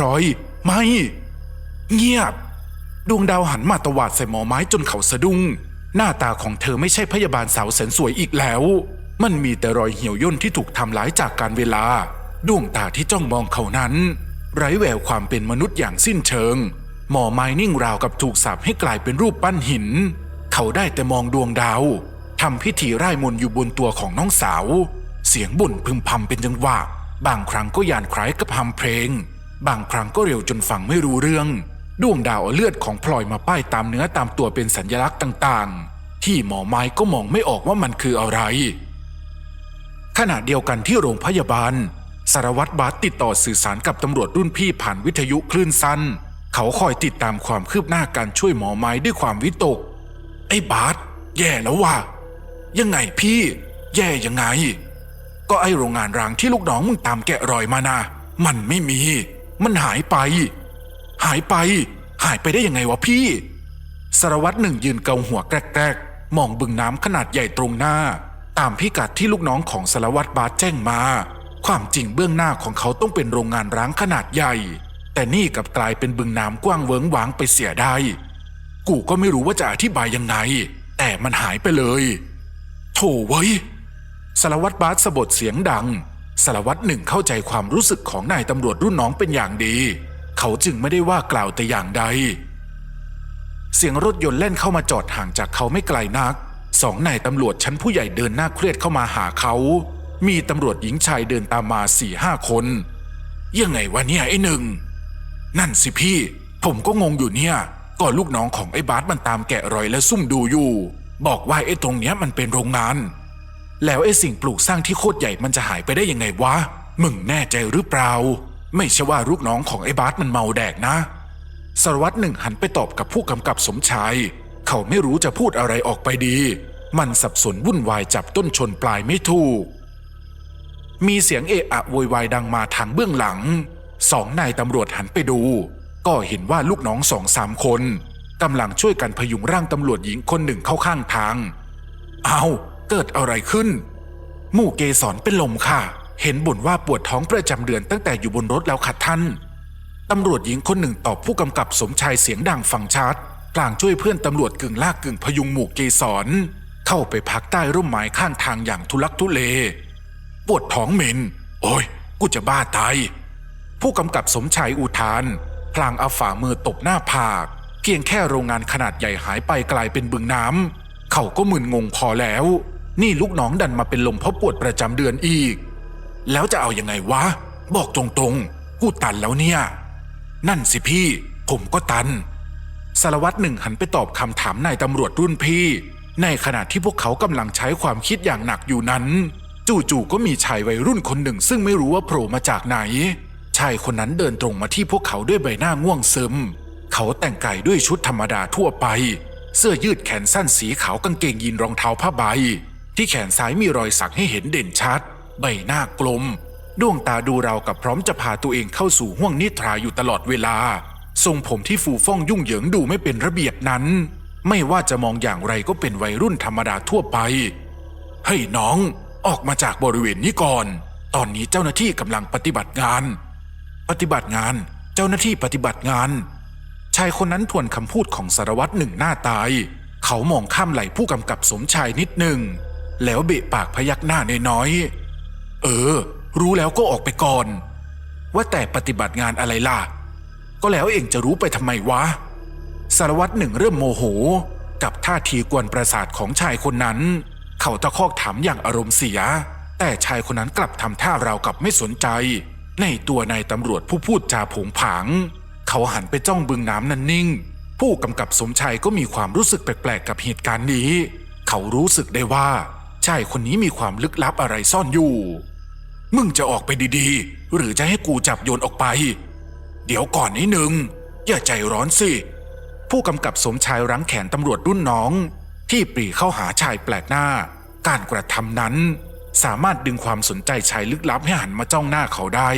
พลอย ไม่ เงียบ ดวงดาวหันมาตวาดใส่หมอไม้จนเขาสะดุ้ง หน้าตาของเธอไม่ใช่พยาบาลสาวแสนสวยอีกแล้ว มันมีแต่รอยเหี่ยวย่นที่ถูกทำร้ายจากการเวลา ดวงตาที่จ้องมองเขานั้น ไร้แววความเป็นมนุษย์อย่างสิ้นเชิง หมอไม้นิ่งราวกับถูกสาปให้กลายเป็นรูปปั้นหิน เขาได้แต่มองดวงดาวทำพิธีไร้มนต์อยู่บนตัวของน้องสาว เสียงบ่นพึมพำเป็นจังหวะบางครั้งก็ยานคล้ายกับฮัมเพลง บางครั้งก็เร็วจนฟังไม่รู้เรื่อง ดวงดาวเอาเลือดของพลอยมาป้ายตามเนื้อตามตัวเป็นสัญลักษณ์ต่างๆ ที่หมอไม้ก็มองไม่ออกว่ามันคืออะไร ขณะเดียวกันที่โรงพยาบาล สารวัตรบาสติดต่อสื่อสารกับตำรวจรุ่นพี่ผ่านวิทยุคลื่นสั้น เขาคอยติดตามความคืบหน้าการช่วยหมอไม้ด้วยความวิตก ไอ้บาสแย่แล้วว่ะยังไงพี่ แย่ยังไง ก็ไอโรงงานร้างที่ลูกน้องมึงตามแกะรอยมานะมันไม่มี มันหายไป หายไป หายไปได้ยังไงวะพี่ สารวัตรหนึ่งยืนเกาหัวแกรกๆ มองบึงน้ำขนาดใหญ่ตรงหน้า ตามพิกัดที่ลูกน้องของสารวัตรบาสแจ้งมา ความจริงเบื้องหน้าของเขาต้องเป็นโรงงานร้างขนาดใหญ่ แต่นี่กลับกลายเป็นบึงน้ำกว้างเวิ้งว้างไปเสียได้ กูก็ไม่รู้ว่าจะอธิบายยังไง แต่มันหายไปเลยโถเว้ยสารวัตรบาสสะบดเสียงดัง สารวัตรหนึ่งเข้าใจความรู้สึกของนายตำรวจรุ่นน้องเป็นอย่างดี เขาจึงไม่ได้ว่ากล่าวแต่อย่างใด เสียงรถยนต์เล่นเข้ามาจอดห่างจากเขาไม่ไกลนัก สองนายตำรวจชั้นผู้ใหญ่เดินหน้าเครียดเข้ามาหาเขา มีตำรวจหญิงชายเดินตามมาสี่ห้าคน ยังไงวะเนี่ยไอ้หนึ่ง นั่นสิพี่ ผมก็งงอยู่เนี่ย ก็ลูกน้องของไอ้บาสมันตามแกะรอยและซุ่มดูอยู่ บอกว่าไอ้ตรงเนี้ยมันเป็นโรงงาน แล้วไอ้สิ่งปลูกสร้างที่โคตรใหญ่มันจะหายไปได้ยังไงวะ มึงแน่ใจหรือเปล่า ไม่ใช่ว่าลูกน้องของไอ้บาสมันเมาแดกนะสารวัตรหนึ่งหันไปตอบกับผู้กำกับสมชาย เขาไม่รู้จะพูดอะไรออกไปดี มันสับสนวุ่นวายจับต้นชนปลายไม่ถูก มีเสียงเอะอะโวยวายดังมาทางเบื้องหลัง สองนายตำรวจหันไปดู ก็เห็นว่าลูกน้องสองสามคนกำลังช่วยกันพยุงร่างตำรวจหญิงคนหนึ่งเข้าข้างทาง เอา เกิดอะไรขึ้น หมู่เกสรเป็นลมค่ะ เห็นบ่นว่าปวดท้องประจำเดือนตั้งแต่อยู่บนรถแล้วค่ะท่านตำรวจหญิงคนหนึ่งตอบผู้กำกับสมชายเสียงดังฟังชัดกลางช่วยเพื่อนตำรวจกึ่งลากกึ่งพยุงหมู่เกสรเข้าไปพักใต้ร่มไม้ข้างทางอย่างทุลักทุเล ปวดท้องเหม็น โอ้ย กูจะบ้าตาย ผู้กำกับสมชายอุทาน พลางเอาฝ่ามือตบหน้าผาก เพียงแค่โรงงานขนาดใหญ่หายไปกลายเป็นบึงน้ำ เขาก็มึนงงพอแล้ว นี่ลูกน้องดันมาเป็นลมเพราะปวดประจำเดือนอีก แล้วจะเอาอยัางไงวะ บอกตรงๆ กูตันแล้วเนี่ย นั่นสิพี่ ผมก็ตัน สารวัตรหนึ่งหันไปตอบคำถามนายตำรวจรุ่นพี่ ในขณะที่พวกเขากำลังใช้ความคิดอย่างหนักอยู่นั้น จู่ๆก็มีชายวัยรุ่นคนหนึ่ง ซึ่งไม่รู้ว่าโผล่มาจากไหน ชายคนนั้นเดินตรงมาที่พวกเขาด้วยใบหน้าง่วงซึม เขาแต่งกายด้วยชุดธรรมดาทั่วไป เสื้อยืดแขนสั้นสีขาวกางเกงยีนรองเท้าผ้าใบ ที่แขนซ้ายมีรอยสักให้เห็นเด่นชัด ใบหน้ากลม ดวงตาดูราวกับพร้อมจะพาตัวเองเข้าสู่ห้วงนิทราอยู่ตลอดเวลา ทรงผมที่ฟูฟ่องยุ่งเหยิงดูไม่เป็นระเบียบนั้น ไม่ว่าจะมองอย่างไรก็เป็นวัยรุ่นธรรมดาทั่วไปเฮ้ยน้องออกมาจากบริเวณนี้ก่อน ตอนนี้เจ้าหน้าที่กำลังปฏิบัติงาน ปฏิบัติงาน เจ้าหน้าที่ปฏิบัติงาน ชายคนนั้นทวนคำพูดของสารวัตรหนึ่งหน้าตาย เขามองข้ามไหลผู้กำกับสมชายนิดหนึ่ง แล้วเบะปากพยักหน้าน้อยๆเออ รู้แล้วก็ออกไปก่อน ว่าแต่ปฏิบัติงานอะไรล่ะ ก็แล้วเองจะรู้ไปทำไมวะ สารวัตรหนึ่งเริ่มโมโห กับท่าทีกวนประสาทของชายคนนั้น เขาตะคอกถามอย่างอารมณ์เสีย แต่ชายคนนั้นกลับทำท่าราวกับไม่สนใจ ในตัวนายตำรวจผู้พูดจาผงผาง เขาหันไปจ้องบึงน้ำนั้นนิ่งผู้กำกับสมชายก็มีความรู้สึกแปลกๆกับเหตุการณ์นี้ เขารู้สึกได้ว่า ชายคนนี้มีความลึกลับอะไรซ่อนอยู่ มึงจะออกไปดีๆ หรือจะให้กูจับโยนออกไป เดี๋ยวก่อนนิดนึง อย่าใจร้อนสิ ผู้กำกับสมชายรั้งแขนตำรวจรุ่นน้อง ที่ปรีเข้าหาชายแปลกหน้า การกระทำนั้น สามารถดึงความสนใจชายลึกลับให้หันมาจ้องหน้าเขาได้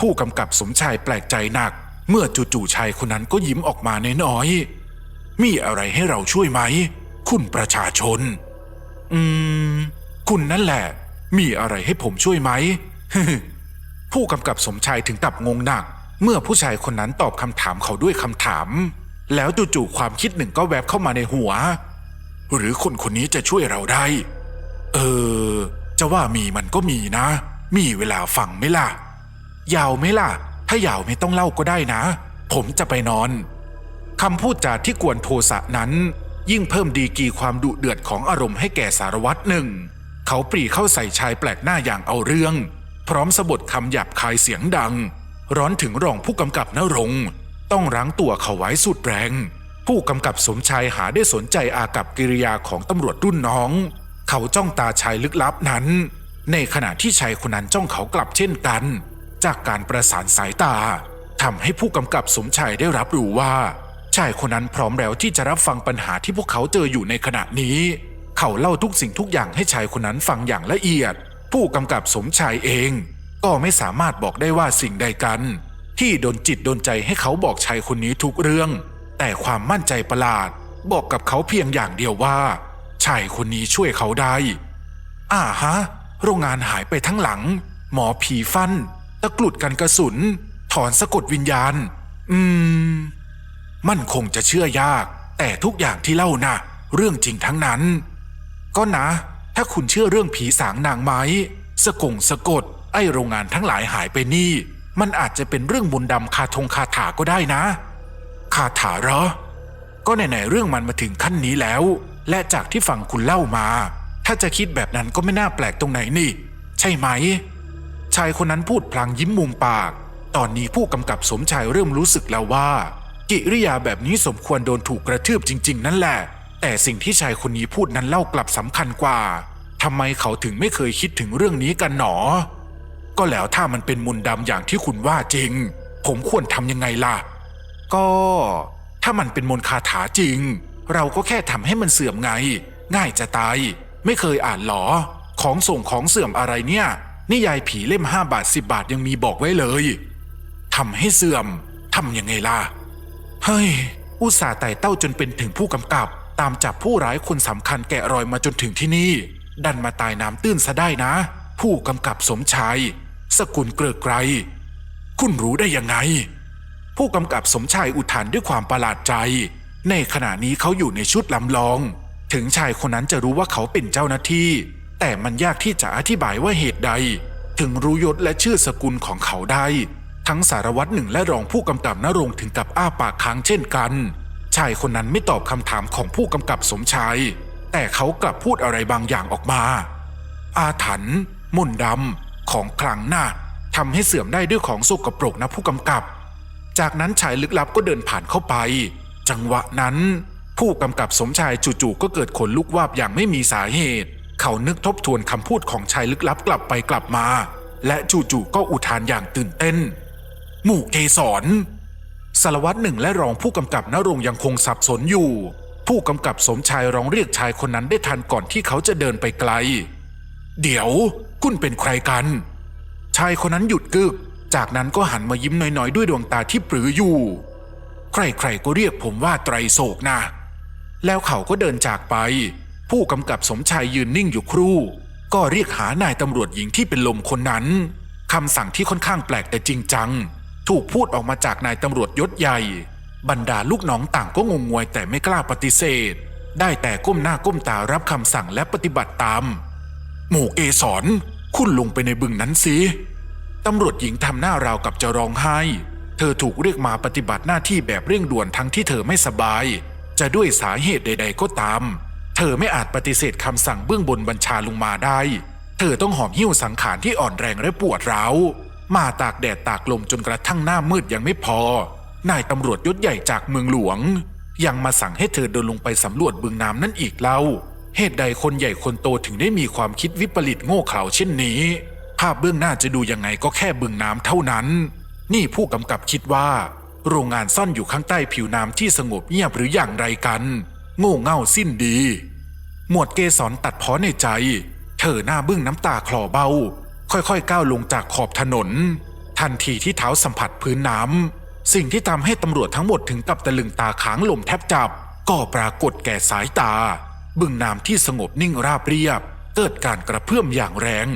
ผู้กำกับสมชายแปลกใจหนัก เมื่อจู่ๆชายคนนั้นก็ยิ้มออกมาน้อยๆมีอะไรให้เราช่วยไหม คุณประชาชน อืม คุณนั่นแหละ มีอะไรให้ผมช่วยไหม ผู้กำกับสมชายถึงกับงงหนัก เมื่อผู้ชายคนนั้นตอบคำถามเขาด้วยคำถาม แล้วจู่ๆความคิดหนึ่งก็แวบเข้ามาในหัว หรือคนคนนี้จะช่วยเราได้ เออ จะว่ามีมันก็มีนะ มีเวลาฟังไหมล่ะ ยาวไหมล่ะ ถ้ายาวไม่ต้องเล่าก็ได้นะ ผมจะไปนอนคำพูดจาที่กวนโทสะนั้น ยิ่งเพิ่มดีกีความดุเดือดของอารมณ์ให้แก่สารวัตรหนึ่ง เขาปรีเข้าใส่ชายแปลกหน้าอย่างเอาเรื่อง พร้อมสะบดคำหยาบคายเสียงดัง ร้อนถึงรองผู้กำกับนรงต้องรั้งตัวเขาไว้สุดแรง ผู้กำกับสมชายหาได้สนใจอากับกิริยาของตำรวจรุ่นน้อง เขาจ้องตาชายลึกลับนั้น ในขณะที่ชายคนนั้นจ้องเขากลับเช่นกัน จากการประสานสายตาทำให้ผู้กำกับสมชายได้รับรู้ว่า ชายคนนั้นพร้อมแล้วที่จะรับฟังปัญหาที่พวกเขาเจออยู่ในขณะนี้ เขาเล่าทุกสิ่งทุกอย่างให้ชายคนนั้นฟังอย่างละเอียด ผู้กำกับสมชายเอง ก็ไม่สามารถบอกได้ว่าสิ่งใดกัน ที่โดนจิตโดนใจให้เขาบอกชายคนนี้ทุกเรื่อง แต่ความมั่นใจประหลาด บอกกับเขาเพียงอย่างเดียวว่า ชายคนนี้ช่วยเขาได้อ่าฮะ โรงงานหายไปทั้งหลัง หมอผีฟัน ตะกรุดกันกระสุน ถอนสะกดวิญญาณ อืม มันคงจะเชื่อยาก แต่ทุกอย่างที่เล่านะ่ะ เรื่องจริงทั้งนั้น ก็นะ ถ้าคุณเชื่อเรื่องผีสางนางไม้สกงสะกด ไอโรงงานทั้งหลายหายไปนี่ มันอาจจะเป็นเรื่องมนต์ดำคาทงคาถาก็ได้นะคาถาเหรอ ก็ไหนๆเรื่องมันมาถึงขั้นนี้แล้ว และจากที่ฟังคุณเล่ามา ถ้าจะคิดแบบนั้นก็ไม่น่าแปลกตรงไหนนี่ ใช่ไหม ชายคนนั้นพูดพลางยิ้มมุมปาก ตอนนี้ผู้กำกับสมชายเริ่มรู้สึกแล้วว่า กิริยาแบบนี้สมควรโดนถูกกระทืบจริง ๆ นั่นแหละ แต่สิ่งที่ชายคนนี้พูดนั้นเล่ากลับสำคัญกว่าทำไมเขาถึงไม่เคยคิดถึงเรื่องนี้กันหนอ ก็แล้วถ้ามันเป็นมนต์ดำอย่างที่คุณว่าจริง ผมควรทำยังไงล่ะ ก็ ถ้ามันเป็นมนต์คาถาจริง เราก็แค่ทำให้มันเสื่อมไง ง่ายจะตาย ไม่เคยอ่านหรอ ของส่งของเสื่อมอะไรเนี่ย นิยายผีเล่มห้าบาทสิบบาทยังมีบอกไว้เลยทำให้เสื่อมทำยังไงล่ะ เฮ้ย อุตส่าห์ไต่เต้าจนเป็นถึงผู้กำกับ ตามจับผู้ร้ายคนสำคัญแกะรอยมาจนถึงที่นี่ ดันมาตายน้ำตื้นซะได้นะ ผู้กำกับสมชาย สกุลเกลือไกรคุณรู้ได้ยังไง ผู้กำกับสมชายอุทานด้วยความประหลาดใจ ในขณะนี้เขาอยู่ในชุดลำลอง ถึงชายคนนั้นจะรู้ว่าเขาเป็นเจ้าหน้าที่ แต่มันยากที่จะอธิบายว่าเหตุใด ถึงรู้ยศและชื่อสกุลของเขาได้ ทั้งสารวัตรหนึ่งและรองผู้กำกับนรงถึงกับอ้าปากค้างเช่นกัน ชายคนนั้นไม่ตอบคำถามของผู้กำกับสมชาย แต่เขากลับพูดอะไรบางอย่างออกมา อาถรรพ์มนดำของคลังหน้าทำให้เสื่อมได้ด้วยของโสกปรกนะผู้กำกับ จากนั้นชายลึกลับก็เดินผ่านเข้าไป จังหวะนั้น ผู้กำกับสมชายจู่ๆก็เกิดขนลุกวาบอย่างไม่มีสาเหตุ เขานึกทบทวนคำพูดของชายลึกลับกลับไปกลับมาและจู่ๆก็อุทานอย่างตื่นเต้น หมู่เกสรสารวัตรหนึ่งและรองผู้กำกับนรงยังคงสับสนอยู่ ผู้กำกับสมชายร้องเรียกชายคนนั้นได้ทันก่อนที่เขาจะเดินไปไกล เดี๋ยว คุณเป็นใครกัน ชายคนนั้นหยุดกึก จากนั้นก็หันมายิ้มน้อยๆ ด้วยดวงตาที่ปรืออยู่ ใครๆก็เรียกผมว่าไตรโศกนะ แล้วเขาก็เดินจากไป ผู้กำกับสมชายยืนนิ่งอยู่ครู่ ก็เรียกหานายตำรวจหญิงที่เป็นลมคนนั้นคำสั่งที่ค่อนข้างแปลกแต่จริงจัง ถูกพูดออกมาจากนายตำรวจยศใหญ่ บรรดาลูกน้องต่างก็งงงวยแต่ไม่กล้าปฏิเสธ ได้แต่ก้มหน้าก้มตารับคำสั่งและปฏิบัติตาม หมู่เกสรคุณลงไปในบึงนั้นสิตำรวจหญิงทำหน้าราวกับจะร้องไห้ เธอถูกเรียกมาปฏิบัติหน้าที่แบบเร่งด่วนทั้งที่เธอไม่สบาย จะด้วยสาเหตุใด ๆ ก็ตาม เธอไม่อาจปฏิเสธคำสั่งเบื้องบนบัญชาลงมาได้ เธอต้องหอมหิ้วสังขารที่อ่อนแรงและปวดร้าว มาตากแดดตากลมจนกระทั่งหน้ามืดยังไม่พอ นายตำรวจยศใหญ่จากเมืองหลวง ยังมาสั่งให้เธอเดินลงไปสำรวจบึงน้ำนั่นอีกเล่า เหตุใดคนใหญ่คนโตถึงได้มีความคิดวิปริตโง่เขลาเช่นนี้ ภาพเบื้องหน้าจะดูยังไงก็แค่บึงน้ำเท่านั้น นี่ผู้กำกับคิดว่า โรงงานซ่อนอยู่ข้างใต้ผิวน้ำที่สงบเงียบหรืออย่างไรกัน โง่เง่าสิ้นดี หมวดเกสรตัดพ้อในใจ เธอหน้าบึ้งน้ำตาคลอเบา ค่อยๆก้าวลงจากขอบถนน ทันทีที่เท้าสัมผัสพื้นน้ำสิ่งที่ทำให้ตำรวจทั้งหมดถึงกับตะลึงตาค้างลมแทบจับ ก็ปรากฏแก่สายตา บึงน้ำที่สงบนิ่งราบเรียบ เกิดการกระเพื่อมอย่างแรง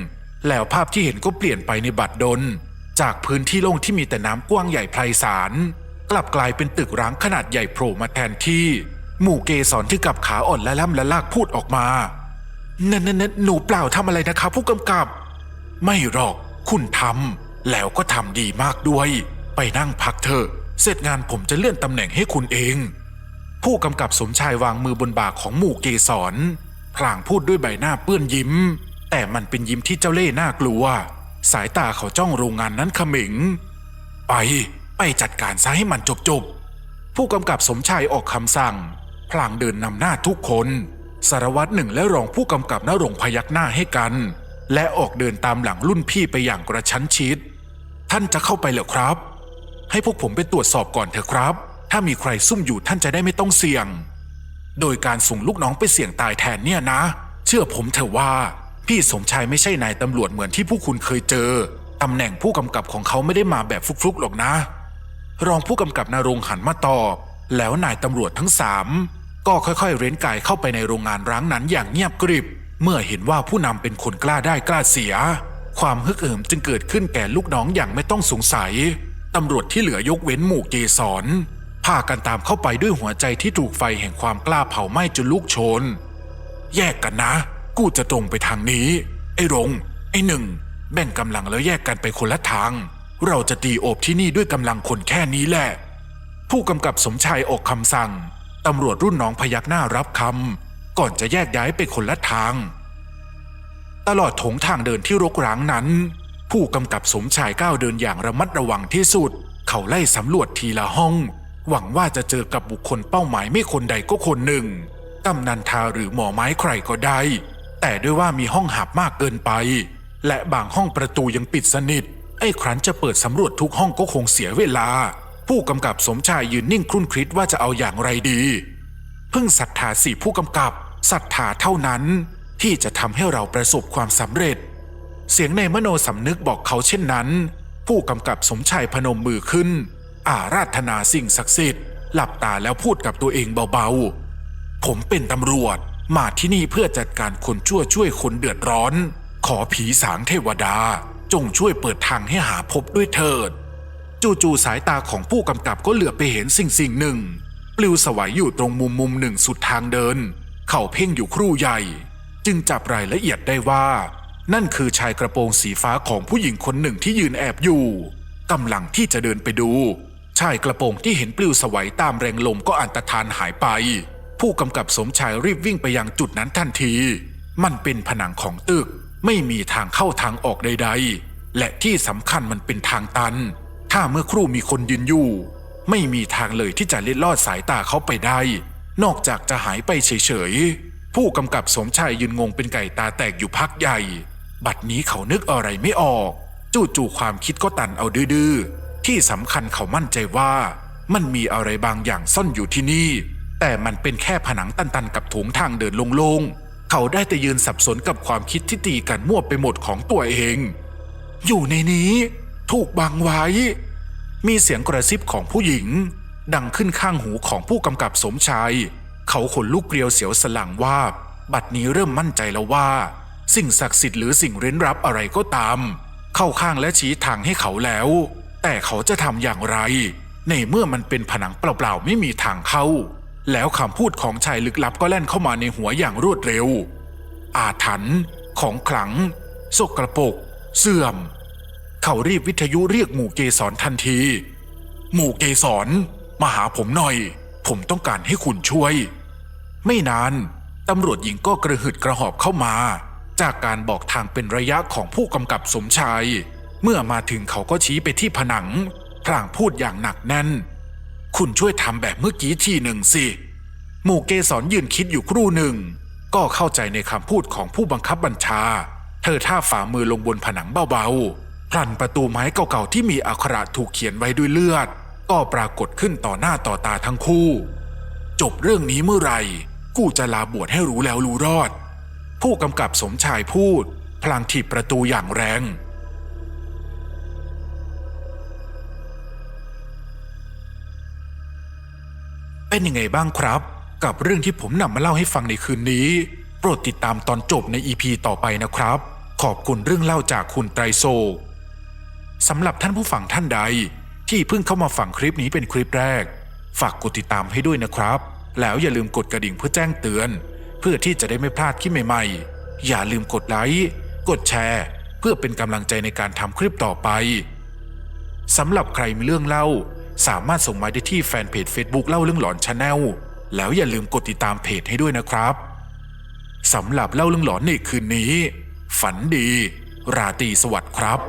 แล้วภาพที่เห็นก็เปลี่ยนไปในบัดดล จากพื้นที่โล่งที่มีแต่น้ำกว้างใหญ่ไพศาลกลับกลายเป็นตึกร้างขนาดใหญ่โผล่มาแทนที่หมู่เกสรที่กับขาอ่อนและล่ำและลากพูดออกมานั่นนั่นหนูเปล่าทำอะไรนะคะ ผู้กำกับ ไม่หรอก คุณทำแล้วก็ทำดีมากด้วย ไปนั่งพักเถอะ เสร็จงานผมจะเลื่อนตำแหน่งให้คุณเอง ผู้กำกับสมชายวางมือบนบ่าของหมู่เกสรพลางพูดด้วยใบหน้าเปื้อนยิ้ม แต่มันเป็นยิ้มที่เจ้าเล่ห์น่ากลัว สายตาเขาจ้องโรงงานนั้นขมิง ไป ไปจัดการซะให้มันจบจบๆผู้กำกับสมชายออกคำสั่ง พลางเดินนำหน้าทุกคน สารวัตรหนึ่งและรองผู้กำกับนรงพยักหน้าให้กัน และออกเดินตามหลังรุ่นพี่ไปอย่างกระชั้นชิด ท่านจะเข้าไปเหรอครับ ให้พวกผมไปตรวจสอบก่อนเถอะครับ ถ้ามีใครซุ่มอยู่ท่านจะได้ไม่ต้องเสี่ยง โดยการส่งลูกน้องไปเสี่ยงตายแทนเนี่ยนะ เชื่อผมเถอะว่า พี่สมชายไม่ใช่นายตำรวจเหมือนที่ผู้คุณเคยเจอ ตำแหน่งผู้กำกับของเขาไม่ได้มาแบบฟลุกๆหรอกนะ รองผู้กำกับนรงหันมาตอบ แล้วนายตำรวจทั้งสามก็ค่อยๆ เร้นกายเข้าไปในโรงงานร้างนั้นอย่างเงียบกริบ เมื่อเห็นว่าผู้นำเป็นคนกล้าได้กล้าเสีย ความฮึกเหิมจึงเกิดขึ้นแก่ลูกน้องอย่างไม่ต้องสงสัยตำรวจที่เหลือยกเว้นหมู่เกสรพากันตามเข้าไปด้วยหัวใจที่ถูกไฟแห่งความกล้าเผาไหม้จนลุกโชน แยกกันนะ กูจะตรงไปทางนี้ ไอ้รง ไอ้หนึ่ง แบ่งกำลังแล้วแยกกันไปคนละทาง เราจะตีโอบที่นี่ด้วยกำลังคนแค่นี้แหละ ผู้กำกับสมชายออกคำสั่งตำรวจรุ่นน้องพยักหน้ารับคำ ก่อนจะแยกย้ายไปคนละทาง ตลอดถงทางเดินที่รกร้างนั้น ผู้กำกับสมชายก้าวเดินอย่างระมัดระวังที่สุด เขาไล่สำรวจทีละห้อง หวังว่าจะเจอกับบุคคลเป้าหมายไม่คนใดก็คนหนึ่งกำนันทาหรือหมอไม้ใครก็ได้ แต่ด้วยว่ามีห้องหับมากเกินไป และบางห้องประตูยังปิดสนิท ไอ้ครั้นจะเปิดสำรวจทุกห้องก็คงเสียเวลา ผู้กำกับสมชายยืนนิ่งครุ่นคิดว่าจะเอาอย่างไรดี เพิ่งศรัทธาสี่ผู้กำกับ ศรัทธาเท่านั้นที่จะทำให้เราประสบความสำเร็จ เสียงในมโนสำนึกบอกเขาเช่นนั้น ผู้กำกับสมชายพนมมือขึ้น อาราธนาสิ่งศักดิ์สิทธิ์ หลับตาแล้วพูดกับตัวเองเบาๆ ผมเป็นตำรวจมาที่นี่เพื่อจัดการคนชั่วช่วยคนเดือดร้อน ขอผีสางเทวดา จงช่วยเปิดทางให้หาพบด้วยเถิด จู่ๆสายตาของผู้กำกับก็เหลือบไปเห็นสิ่งสิ่งหนึ่ง ปลิวสวัยอยู่ตรงมุมมุมหนึ่งสุดทางเดิน เขาเพ่งอยู่ครู่ใหญ่ จึงจับรายละเอียดได้ว่า นั่นคือชายกระโปรงสีฟ้าของผู้หญิงคนหนึ่งที่ยืนแอบอยู่กำลังที่จะเดินไปดู ชายกระโปรงที่เห็นปลิวสวัยตามแรงลมก็อันตรธานหายไป ผู้กำกับสมชายรีบวิ่งไปยังจุดนั้นทันที มันเป็นผนังของตึก ไม่มีทางเข้าทางออกใด ๆ และที่สำคัญมันเป็นทางตัน ถ้าเมื่อครู่มีคนยืนอยู่ ไม่มีทางเลยที่จะเล็ดลอดสายตาเขาไปได้ นอกจากจะหายไปเฉยๆ ผู้กำกับสมชายยืนงงเป็นไก่ตาแตกอยู่พักใหญ่ บัดนี้เขานึกอะไรไม่ออก จู่ๆความคิดก็ตันเอาดื้อๆ ที่สำคัญเขามั่นใจว่า มันมีอะไรบางอย่างซ่อนอยู่ที่นี่ แต่มันเป็นแค่ผนังตันๆกับถุงทางเดินโล่งๆ เขาได้แต่ยืนสับสนกับความคิดที่ตีกันมั่วไปหมดของตัวเอง อยู่ในนี้ ถูกบังไว้ มีเสียงกระซิบของผู้หญิง ดังขึ้นข้างหูของผู้กำกับสมชาย เขาขนลุกเกลียวเสียวสลังว่า บัดนี้เริ่มมั่นใจแล้วว่า สิ่งศักดิ์สิทธิ์หรือสิ่งเร้นรับอะไรก็ตาม เข้าข้างและชี้ทางให้เขาแล้ว แต่เขาจะทำอย่างไร ในเมื่อมันเป็นผนังเปล่าๆไม่มีทางเข้า แล้วคำพูดของชายลึกลับก็แล่นเข้ามาในหัวอย่างรวดเร็ว อาถรรพ์ของขลังสกรปรกเสื่อม เขารีบวิทยุเรียกหมู่เกสรทันที หมู่เกสร มาหาผมหน่อย ผมต้องการให้คุณช่วย ไม่นานตำรวจหญิงก็กระหืดกระหอบเข้ามา จากการบอกทางเป็นระยะของผู้กำกับสมชาย เมื่อมาถึงเขาก็ชี้ไปที่ผนัง พลางพูดอย่างหนักแน่น คุณช่วยทำแบบเมื่อกี้ทีหนึ่งสิหมู่เกสรยืนคิดอยู่ครู่หนึ่ง ก็เข้าใจในคำพูดของผู้บังคับบัญชา เธอท่าฝ่ามือลงบนผนังเบาๆพลันประตูไม้เก่าๆที่มีอักขระถูกเขียนไว้ด้วยเลือด ก็ปรากฏขึ้นต่อหน้าต่อตาทั้งคู่ จบเรื่องนี้เมื่อไหร่กูจะลาบวชให้รู้แล้วรู้รอด ผู้กำกับสมชายพูด พลางถีบประตูอย่างแรง เป็นยังไงบ้างครับ กับเรื่องที่ผมนำมาเล่าให้ฟังในคืนนี้ โปรดติดตามตอนจบในอีพีต่อไปนะครับ ขอบคุณเรื่องเล่าจากคุณไตรโซสำหรับท่านผู้ฟังท่านใด ที่เพิ่งเข้ามาฟังคลิปนี้เป็นคลิปแรก ฝากกดติดตามให้ด้วยนะครับ แล้วอย่าลืมกดกระดิ่งเพื่อแจ้งเตือน เพื่อที่จะได้ไม่พลาดคลิปใหม่ๆ อย่าลืมกดไลค์กดแชร์ เพื่อเป็นกำลังใจในการทำคลิปต่อไปสำหรับใครมีเรื่องเล่า สามารถส่งมาได้ที่แฟนเพจ Facebook เล่าเรื่องหลอนชาแนลแล้วอย่าลืมกดติดตามเพจให้ด้วยนะครับสำหรับเล่าเรื่องหลอนในคืนนี้ ฝันดี ราตรีสวัสดิ์ครับ